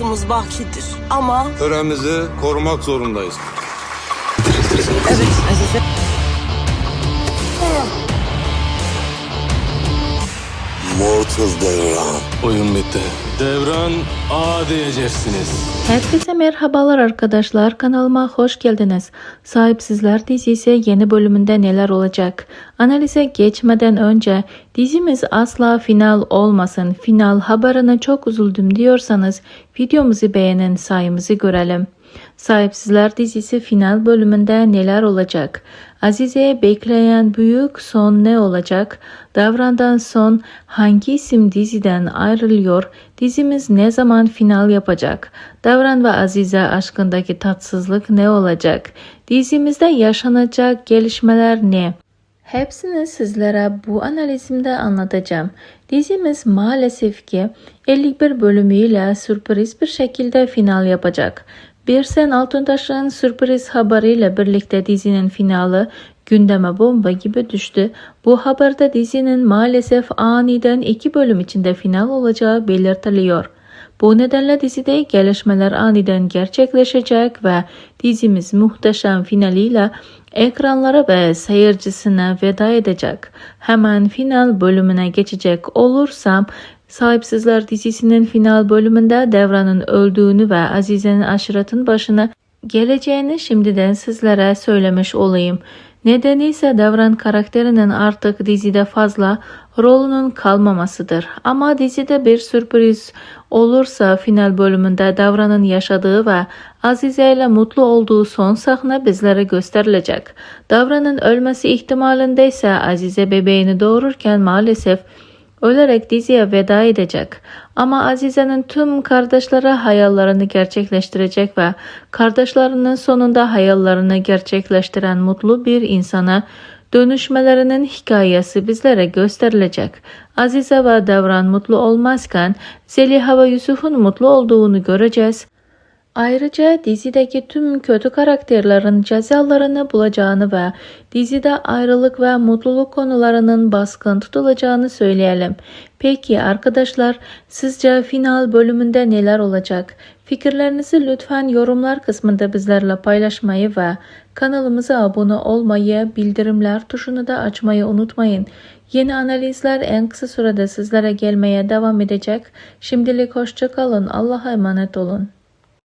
mirasımız bakidir. Ama Töremizi korumak zorundayız. evet Azize. Mortal Devran. Oyun bitti. Devran A diyeceksiniz. Herkese merhabalar arkadaşlar kanalıma hoş geldiniz. Sahipsizler dizisi yeni bölümünde neler olacak? Analize geçmeden önce dizimiz asla final olmasın. Final haberine çok üzüldüm diyorsanız videomuzu beğenin sayımızı görelim. Sahipsizler dizisi final bölümünde neler olacak? Azize'ye bekleyen büyük son ne olacak? Davrandan son hangi isim diziden ayrılıyor? Dizimiz ne zaman final yapacak? Davran ve Azize aşkındaki tatsızlık ne olacak? Dizimizde yaşanacak gelişmeler ne? Hepsini sizlere bu analizimde anlatacağım. Dizimiz maalesef ki 51 bölümüyle sürpriz bir şekilde final yapacak. Birsen Altıntaş'ın sürpriz haberiyle birlikte dizinin finali gündeme bomba gibi düştü. Bu haberde dizinin maalesef aniden iki bölüm içinde final olacağı belirtiliyor. Bu nedenle dizide gelişmeler aniden gerçekleşecek ve dizimiz muhteşem finaliyle ekranlara ve seyircisine veda edecek. Hemen final bölümüne geçecek olursam Sahipsizler dizisinin final bölümünde Devran'ın öldüğünü ve Azize'nin aşiretin başına geleceğini şimdiden sizlere söylemiş olayım. Nedeni ise Devran karakterinin artık dizide fazla rolünün kalmamasıdır. Ama dizide bir sürpriz olursa final bölümünde Devran'ın yaşadığı ve Azize ile mutlu olduğu son sahne bizlere gösterilecek. Devran'ın ölmesi ihtimalinde ise Azize bebeğini doğururken maalesef ölerek diziye veda edecek. Ama Azize'nin tüm kardeşleri hayallerini gerçekleştirecek ve kardeşlerinin sonunda hayallerini gerçekleştiren mutlu bir insana dönüşmelerinin hikayesi bizlere gösterilecek. Azize ve Devran mutlu olmazken Zeliha ve Yusuf'un mutlu olduğunu göreceğiz. Ayrıca dizideki tüm kötü karakterlerin cezalarını bulacağını ve dizide ayrılık ve mutluluk konularının baskın tutulacağını söyleyelim. Peki arkadaşlar sizce final bölümünde neler olacak? Fikirlerinizi lütfen yorumlar kısmında bizlerle paylaşmayı ve kanalımıza abone olmayı, bildirimler tuşunu da açmayı unutmayın. Yeni analizler en kısa sürede sizlere gelmeye devam edecek. Şimdilik hoşça kalın. Allah'a emanet olun.